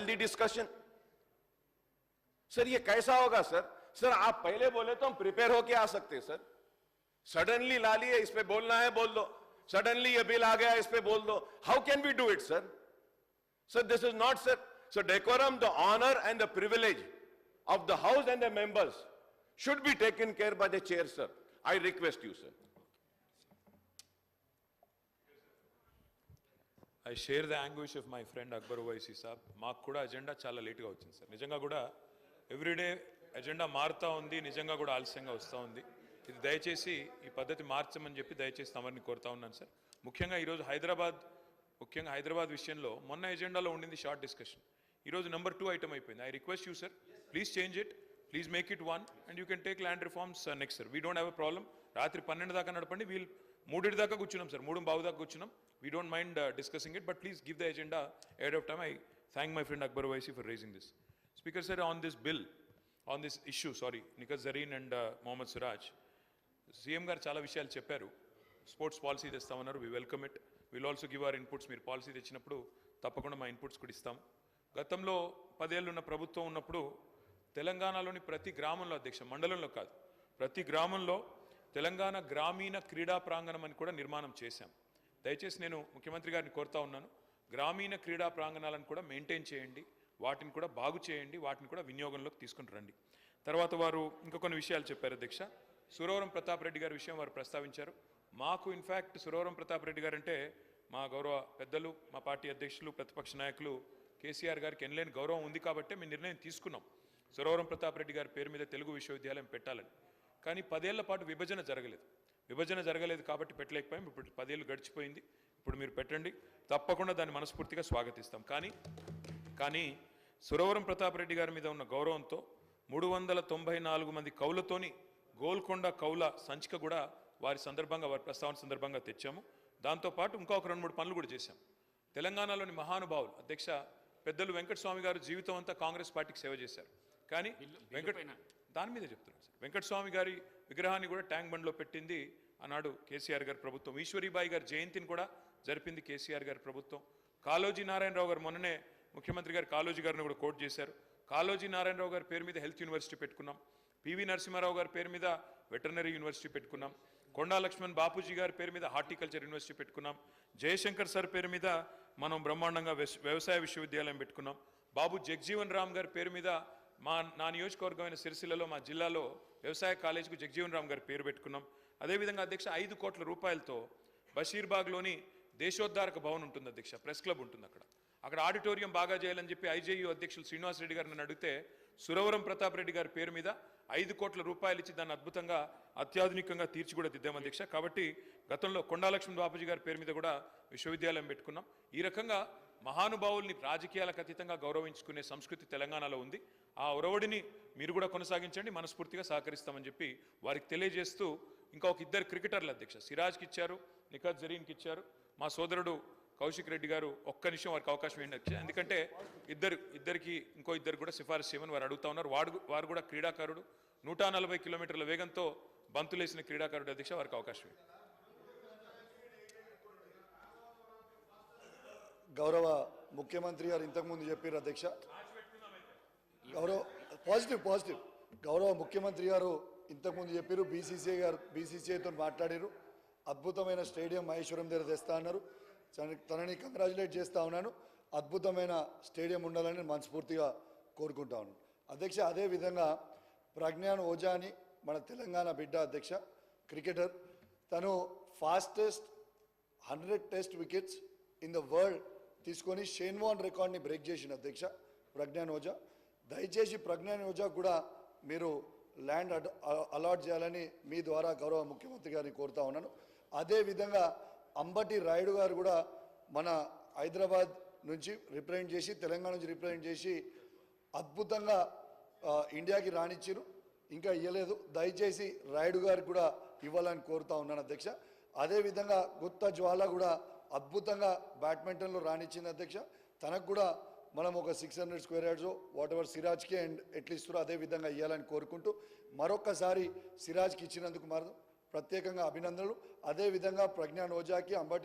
healthy discussion. Sir ये कैसा होगा सर सर आप पहले बोले तो हम प्रिपेयर होके आ सकते सर सडनली ला लिए इस पे बोलना है बोल दो सडनली ये बिल आ गया इस पे बोल दो how can we do it sir sir this is not sir so decorum the honour and the privilege of the house and the members should be taken care by the chair, sir. I request you, sir. I share the anguish of my friend Akbar Owaisi saab మాకు కూడా agenda చాలా లేట్గా వచ్చింది sir నిజంగా కూడా everyday agenda మారుతూ ఉంది నిజంగా కూడా ఆలస్యంగా వస్తూ ఉంది. ఇది దయచేసి ఈ పద్ధతి మార్చమని చెప్పి దయచేసి తమరిని కోరుతా ఉన్నాను సార్ ముఖ్యంగా ఈరోజు హైదరాబాద్ ముఖ్యంగా హైదరాబాద్ విషయంలో మొన్న ఎజెండాలో ఉండింది షార్ట్ డిస్కషన్ ఈరోజు నెంబర్ టూ ఐటమ్ అయిపోయింది. I request you sir please change it please make it one and you can take land reforms next sir we don't have a problem రాత్రి పన్నెండు దాకా నడపండి. వీల్ మూడింటి దాకా కూర్చున్నాం సార్ మూడు బావు దాకా కూర్చున్నాం. We don't mind discussing it but please give the agenda ahead of time I thank my friend Akbar Owaisi for raising this speaker sir on this bill on this issue sorry Nikhat Zareen and Mohammed Siraj CM garu చాలా విషయాలు చెప్పారు. Sports policy తెస్తామన్నారు we welcome it will also give our inputs మీరు policy తెచ్చినప్పుడు తప్పకుండా మా inputs కూడా ఇస్తాం. గతంలో పదేళ్ళు ఉన్న ప్రభుత్వం ఉన్నప్పుడు తెలంగాణలోని ప్రతి గ్రామంలో అధ్యక్ష మండలంలో కాదు ప్రతి గ్రామంలో తెలంగాణ గ్రామీణ క్రీడా ప్రాంగణం అని కూడా నిర్మాణం చేశాం. దయచేసి నేను ముఖ్యమంత్రి గారిని కోరుతా ఉన్నాను. గ్రామీణ క్రీడా ప్రాంగణాలను కూడా మెయింటైన్ చేయండి. వాటిని కూడా బాగు చేయండి. వాటిని కూడా వినియోగంలోకి తీసుకుని రండి. తర్వాత వారు ఇంకా కొన్ని విషయాలు చెప్పారు అధ్యక్ష. సురవరం ప్రతాప్ రెడ్డి గారి విషయం వారు ప్రస్తావించారు. మాకు ఇన్ఫ్యాక్ట్ సురవరం ప్రతాప్ రెడ్డి గారు అంటే మా గౌరవ పెద్దలు మా పార్టీ అధ్యక్షులు ప్రతిపక్ష నాయకులు కేసీఆర్ గారికి ఎనలేని గౌరవం ఉంది కాబట్టే మేము నిర్ణయం తీసుకున్నాం. సురవరం ప్రతాప్ రెడ్డి గారి పేరు మీద తెలుగు విశ్వవిద్యాలయం పెట్టాలని. కానీ పదేళ్ళ పాటు విభజన జరగలేదు. విభజన జరగలేదు కాబట్టి పెట్టలేకపోయాం. ఇప్పుడు పదేళ్ళు గడిచిపోయింది. ఇప్పుడు మీరు పెట్టండి. తప్పకుండా దాన్ని మనస్ఫూర్తిగా స్వాగతిస్తాం. కానీ కానీ సురవరం ప్రతాప్ రెడ్డి గారి మీద ఉన్న గౌరవంతో మూడు వందల తొంభై నాలుగు మంది కౌలతోని గోల్కొండ కౌల సంచిక కూడా వారి సందర్భంగా వారి ప్రస్తావన సందర్భంగా తెచ్చాము. దాంతోపాటు ఇంకొక రెండు మూడు పనులు కూడా చేశాం. తెలంగాణలోని మహానుభావులు అధ్యక్ష పెద్దలు వెంకటస్వామి గారు జీవితం అంతా కాంగ్రెస్ పార్టీకి సేవ చేశారు. కానీ వెంకట దాని మీద చెప్తున్నాను సార్. వెంకటస్వామి గారి విగ్రహాన్ని కూడా ట్యాంక్ బండ్లో పెట్టింది ఆనాడు కేసీఆర్ గారి ప్రభుత్వం. ఈశ్వరీబాయి గారి జయంతిని కూడా జరిపింది కేసీఆర్ గారి ప్రభుత్వం. కాలోజీ నారాయణరావు గారు మొన్ననే ముఖ్యమంత్రి గారు కాళోజీ గారిని కూడా కోట్ చేశారు. కాలోజీ నారాయణరావు గారి పేరు మీద హెల్త్ యూనివర్సిటీ పెట్టుకున్నాం. పివి నరసింహారావు గారి పేరు మీద వెటర్నరీ యూనివర్సిటీ పెట్టుకున్నాం. కొండా లక్ష్మణ్ బాపూజీ గారి పేరు మీద హార్టికల్చర్ యూనివర్సిటీ పెట్టుకున్నాం. జయశంకర్ సార్ పేరు మీద మనం బ్రహ్మాండంగా వ్యవసాయ విశ్వవిద్యాలయం పెట్టుకున్నాం. బాబు జగ్జీవన్ రామ్ గారి పేరు మీద మా నా నియోజకవర్గమైన సిరిసిల్లలో మా జిల్లాలో వ్యవసాయ కాలేజీకు జగజీవన్ రామ్ గారి పేరు పెట్టుకున్నాం. అదేవిధంగా అధ్యక్ష ఐదు కోట్ల రూపాయలతో బషీర్బాగ్లోని దేశోద్ధారక భవన్ ఉంటుంది అధ్యక్ష ప్రెస్ క్లబ్ ఉంటుంది అక్కడ. అక్కడ ఆడిటోరియం బాగా చేయాలని చెప్పి ఐజేయు అధ్యక్షులు శ్రీనివాస్ రెడ్డి గారు నన్ను అడిగితే సురవరం ప్రతాప్ రెడ్డి గారి పేరు మీద ఐదు కోట్ల రూపాయలు ఇచ్చి దాన్ని అద్భుతంగా అత్యాధునికంగా తీర్చి కూడా దిద్దాం అధ్యక్ష. కాబట్టి గతంలో కొండాలక్ష్మి బాపూజీ గారి పేరు మీద కూడా విశ్వవిద్యాలయం పెట్టుకున్నాం. ఈ రకంగా మహానుభావుల్ని రాజకీయాలకు అతీతంగా గౌరవించుకునే సంస్కృతి తెలంగాణలో ఉంది. ఆ ఒరవడిని మీరు కూడా కొనసాగించండి మనస్ఫూర్తిగా సహకరిస్తామని చెప్పి వారికి తెలియజేస్తూ ఇంకా ఒక ఇద్దరు క్రికెటర్లు అధ్యక్ష సిరాజ్కి ఇచ్చారు నిఖత్ జరీన్కి ఇచ్చారు. మా సోదరుడు కౌశిక్ రెడ్డి గారు ఒక్క నిమిషం వారికి అవకాశం ఏంటి ఎందుకంటే ఇద్దరు ఇద్దరికి ఇంకో ఇద్దరు కూడా సిఫారసు చేయమని వారు అడుగుతా ఉన్నారు. వాడు వారు కూడా క్రీడాకారుడు. నూట నలభై కిలోమీటర్ల వేగంతో బంతులేసిన క్రీడాకారుడు అధ్యక్ష వారికి అవకాశం గౌరవ ముఖ్యమంత్రి గారు ఇంతకుముందు చెప్పారు అధ్యక్ష. గౌరవ పాజిటివ్ పాజిటివ్. గౌరవ ముఖ్యమంత్రి గారు ఇంతకుముందు చెప్పారు బీసీసీఐ గారు బీసీసీఐతో మాట్లాడారు అద్భుతమైన స్టేడియం మహేశ్వరం దగ్గర తెస్తా అన్నారు. తన- తనని కంగ్రాచులేట్ చేస్తా ఉన్నాను. అద్భుతమైన స్టేడియం ఉండాలని మనస్ఫూర్తిగా కోరుకుంటా ఉన్నాను. అధ్యక్ష అదేవిధంగా ప్రజ్ఞాన్ ఓజా అని మన తెలంగాణ బిడ్డ అధ్యక్ష క్రికెటర్. తను fastest hundred test wickets in the world తీసుకొని షేన్వాన్ రికార్డ్ని బ్రేక్ చేసిన అధ్యక్ష ప్రజ్ఞాన్ ఓజా దయచేసి ప్రజ్ఞాన్ ఓజా కూడా మీరు ల్యాండ్ అలాట్ చేయాలని మీ ద్వారా గౌరవ ముఖ్యమంత్రి గారిని కోరుతా ఉన్నాను. అదేవిధంగా అంబటి రాయుడు గారు కూడా మన హైదరాబాద్ నుంచి రిప్రజెంట్ చేసి తెలంగాణ నుంచి రిప్రజెంట్ చేసి అద్భుతంగా ఇండియాకి రానిచ్చారు ఇంకా ఇవ్వలేదు దయచేసి రాయుడు గారికి కూడా ఇవ్వాలని కోరుతా ఉన్నాను అధ్యక్ష. అదేవిధంగా గుత్త జ్వాల కూడా అద్భుతంగా బ్యాడ్మింటన్లో రాణించింది అధ్యక్ష. తనకు కూడా మనం ఒక six hundred square yards whatever సిరాజ్కి and ఎట్లిస్తారో అదే విధంగా ఇవ్వాలని కోరుకుంటూ మరొక్కసారి సిరాజ్కి ఇచ్చినందుకు మరి ప్రత్యేకంగా అభినందనలు. అదేవిధంగా ప్రజ్ఞాన్ ఓజాకి అంబటి